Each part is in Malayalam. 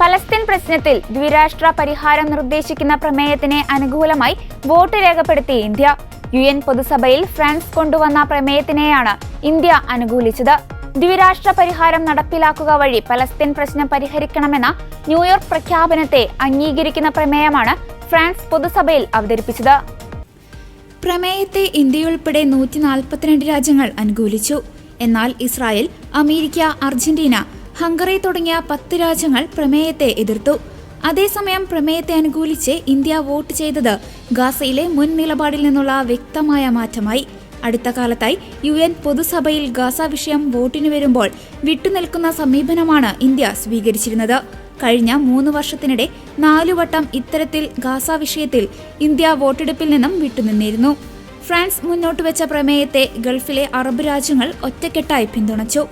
പലസ്തീൻ പ്രശ്നത്തിൽ ദ്വിരാഷ്ട്ര പരിഹാരം നിർദ്ദേശിക്കുന്ന പ്രമേയത്തിന് അനുകൂലമായി വോട്ട് രേഖപ്പെടുത്തി ഇന്ത്യ. യു എൻ പൊതുസഭയിൽ ഫ്രാൻസ് കൊണ്ടുവന്ന പ്രമേയത്തിനെയാണ് ഇന്ത്യ അനുകൂലിച്ചത്. ദ്വിരാഷ്ട്ര പരിഹാരം നടപ്പിലാക്കുക വഴി പലസ്തീൻ പ്രശ്നം പരിഹരിക്കണമെന്ന ന്യൂയോർക്ക് പ്രഖ്യാപനത്തെ അംഗീകരിക്കുന്ന പ്രമേയമാണ് ഫ്രാൻസ് പൊതുസഭയിൽ അവതരിപ്പിച്ചത്. പ്രമേയത്തെ ഇന്ത്യയുൾപ്പെടെ നൂറ്റി നാൽപ്പത്തിരണ്ട് രാജ്യങ്ങൾ അനുകൂലിച്ചു. എന്നാൽ ഇസ്രായേൽ അമേരിക്ക അർജന്റീന ഹംഗറി തുടങ്ങിയ പത്ത് രാജ്യങ്ങൾ പ്രമേയത്തെ എതിർത്തു. അതേസമയം പ്രമേയത്തെ അനുകൂലിച്ച് ഇന്ത്യ വോട്ട് ചെയ്തത് ഗാസയിലെ മുൻ നിലപാടിൽ നിന്നുള്ള വ്യക്തമായ മാറ്റമായി. അടുത്ത കാലത്തായി യു എൻ പൊതുസഭയിൽ ഗാസ വിഷയം വോട്ടിന് വരുമ്പോൾ വിട്ടുനിൽക്കുന്ന സമീപനമാണ് ഇന്ത്യ സ്വീകരിച്ചിരുന്നത്. കഴിഞ്ഞ മൂന്ന് വർഷത്തിനിടെ നാലുവട്ടം ഇത്തരത്തിൽ ഗാസ വിഷയത്തിൽ ഇന്ത്യ വോട്ടെടുപ്പിൽ നിന്നും വിട്ടുനിന്നിരുന്നു. ഫ്രാൻസ് മുന്നോട്ട് വെച്ച പ്രമേയത്തെ ഗൾഫിലെ അറബ് രാജ്യങ്ങൾ ഒറ്റക്കെട്ടായി പിന്തുണച്ചു.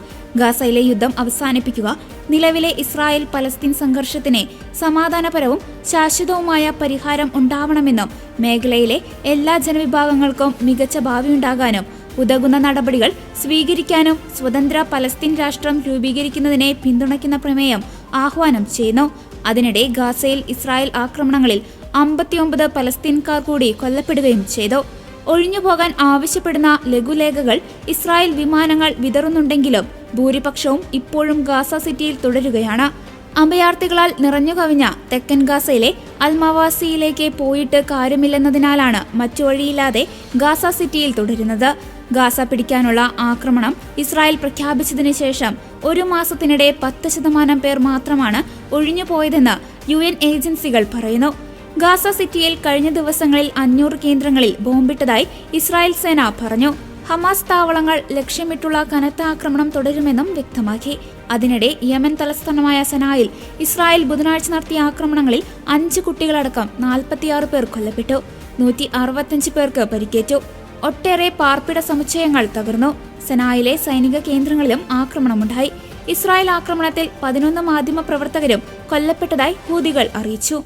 ഗാസയിലെ യുദ്ധം അവസാനിപ്പിക്കുക നിലവിലെ ഇസ്രായേൽ പലസ്തീൻ സംഘർഷത്തിന് സമാധാനപരവും ശാശ്വതവുമായ പരിഹാരം ഉണ്ടാവണമെന്നും മേഖലയിലെ എല്ലാ ജനവിഭാഗങ്ങൾക്കും മികച്ച ഭാവിയുണ്ടാകാനും ഉതകുന്ന നടപടികൾ സ്വീകരിക്കാനും സ്വതന്ത്ര പലസ്തീൻ രാഷ്ട്രം രൂപീകരിക്കുന്നതിനെ പിന്തുണയ്ക്കുന്ന പ്രമേയം ആഹ്വാനം ചെയ്യുന്നു. അതിനിടെ ഗാസയിൽ ഇസ്രായേൽ ആക്രമണങ്ങളിൽ അമ്പത്തിയൊമ്പത് പലസ്തീൻകാർ കൂടി കൊല്ലപ്പെടുകയും ചെയ്തു. ഒഴിഞ്ഞുപോകാൻ ആവശ്യപ്പെടുന്ന ലഘുലേഖകൾ ഇസ്രായേൽ വിമാനങ്ങൾ വിതറുന്നുണ്ടെങ്കിലും ഭൂരിപക്ഷവും ഇപ്പോഴും ഗാസ സിറ്റിയിൽ തുടരുകയാണ്. അഭയാർത്ഥികളാൽ നിറഞ്ഞുകവിഞ്ഞ തെക്കൻ ഗാസയിലെ അൽമവാസിയിലേക്ക് പോയിട്ട് കാര്യമില്ലെന്നതിനാലാണ് മറ്റു വഴിയില്ലാതെ ഗാസ സിറ്റിയിൽ തുടരുന്നത്. ഗാസ പിടിക്കാനുള്ള ആക്രമണം ഇസ്രായേൽ പ്രഖ്യാപിച്ചതിനു ശേഷം ഒരു മാസത്തിനിടെ പത്ത് ശതമാനം പേർ മാത്രമാണ് ഒഴിഞ്ഞുപോയതെന്ന് യു ഏജൻസികൾ പറയുന്നു. ഗാസ സിറ്റിയിൽ കഴിഞ്ഞ ദിവസങ്ങളിൽ അഞ്ഞൂറ് കേന്ദ്രങ്ങളിൽ ബോംബിട്ടതായി ഇസ്രായേൽ സേന പറഞ്ഞു. ഹമാസ് താവളങ്ങൾ ലക്ഷ്യമിട്ടുള്ള കനത്ത ആക്രമണം തുടരുമെന്നും വ്യക്തമാക്കി. അതിനിടെ യമൻ തലസ്ഥാനമായ സനായിൽ ഇസ്രായേൽ ബുധനാഴ്ച നടത്തിയ ആക്രമണങ്ങളിൽ അഞ്ച് കുട്ടികളടക്കം നാൽപ്പത്തിയാറ് പേർ കൊല്ലപ്പെട്ടു. നൂറ്റി അറുപത്തഞ്ച് പേർക്ക് പരിക്കേറ്റു. ഒട്ടേറെ പാർപ്പിട സമുച്ചയങ്ങൾ തകർന്നു. സനായിലെ സൈനിക കേന്ദ്രങ്ങളിലും ആക്രമണമുണ്ടായി. ഇസ്രായേൽ ആക്രമണത്തിൽ പതിനൊന്ന് മാധ്യമ പ്രവർത്തകരും കൊല്ലപ്പെട്ടതായി ഹൂതികൾ അറിയിച്ചു.